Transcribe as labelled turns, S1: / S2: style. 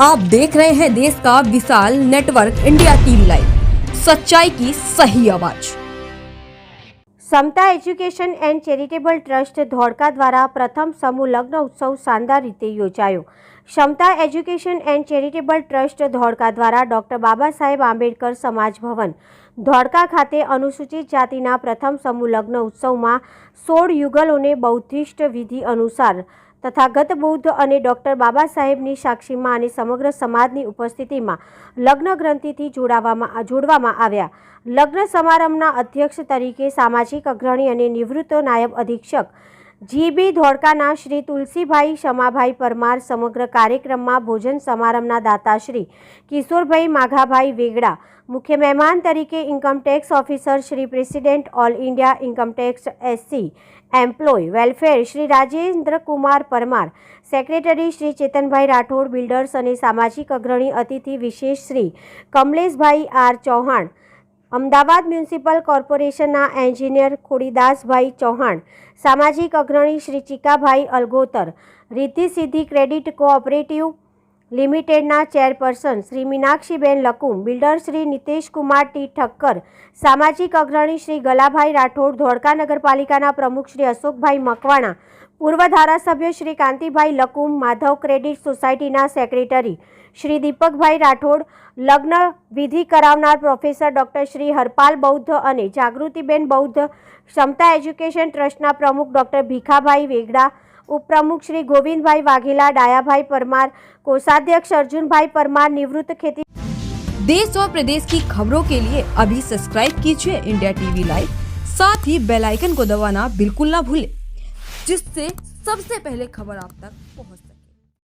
S1: आप देख रहे हैं देश का विशाल नेटवर्क इंडिया टीवी लाइव सच्चाई की सही आवाज
S2: Samta education and charitable trust Dholka દ્વારા પ્રથમ સમૂહ લગ્ન ઉત્સવ શાનદાર રીતે યોજાયો Kshamta education and charitable trust Dholka દ્વારા ડૉક્ટર બાબા સાહેબ આંબેડકર સમાજ ભવન ધોળકા ખાતે અનુસૂચિત જાતિના પ્રથમ સમૂહ લગ્ન ઉત્સવમાં સોળ યુગલોને બૌદ્ધિષ્ટ વિધિ અનુસાર તથાગત બૌદ્ધ અને ડૉક્ટર બાબા સાહેબની સાક્ષીમાં અને સમગ્ર સમાજની ઉપસ્થિતિમાં લગ્ન ગ્રંથિથી જોડાવામાં, જોડવામાં આવ્યા. લગ્ન સમારંભના અધ્યક્ષ તરીકે સામાજિક અગ્રણી અને નિવૃત્ત નાયબ અધિક્ષક જીબી ધોળકાના શ્રી તુલસીભાઈ શમાભાઈ પરમાર સમગ્ર કાર્યક્રમમાં ભોજન સમારંભના દાતાશ્રી કિશોરભાઈ માઘાભાઈ વેગડા, મુખ્ય મહેમાન તરીકે income tax officer Shri president all India income tax SC employ welfare Shri Rajendra Kumar Parmar secretary Shri Chetanbhai Rathod builders અને સામાજિક અગ્રણી અતિથિ વિશેષ શ્રી કમલેશભાઈ આર ચૌહાણ અમદાવાદ મ્યુનિસિપલ કોર્પોરેશનના એન્જિનિયર ખોડીદાસભાઈ ચૌહાણ, સામાજિક અગ્રણી શ્રી ચિકાભાઈ અલગોતર રિદ્ધિ સિદ્ધિ ક્રેડિટ કોઓપરેટિવ લિમિટેડના chairperson Shri Meenakshiben Lakum, builder Shri Niteshkumar T Thakkar, સામાજિક અગ્રણી શ્રી ગલાભાઈ રાઠોડ, ધોળકા નગરપાલિકાના પ્રમુખ શ્રી અશોકભાઈ મકવાણા, પૂર્વ ધારાસભ્ય શ્રી કાંતિભાઈ લકુમ, માધવ ક્રેડિટ સોસાયટીના સેક્રેટરી શ્રી દીપકભાઈ રાઠોડ, લગ્ન વિધિ કરાવનાર પ્રોફેસર ડૉક્ટર શ્રી હરપાલ બૌદ્ધ અને જાગૃતિબેન બૌદ્ધ, ક્ષમતા એજ્યુકેશન ટ્રસ્ટના પ્રમુખ ડૉક્ટર ભીખાભાઈ વેગડા उप्रमुख श्री गोविंद भाई वाघेला डाया भाई परमार, कोषाध्यक्ष अर्जुन भाई परमार निवृत्त खेती
S1: देश और प्रदेश की खबरों के लिए अभी सब्सक्राइब कीजिए इंडिया टीवी लाइव। साथ ही बेल आइकन को दबाना बिल्कुल ना भूले, जिससे सबसे पहले खबर आप तक पहुँच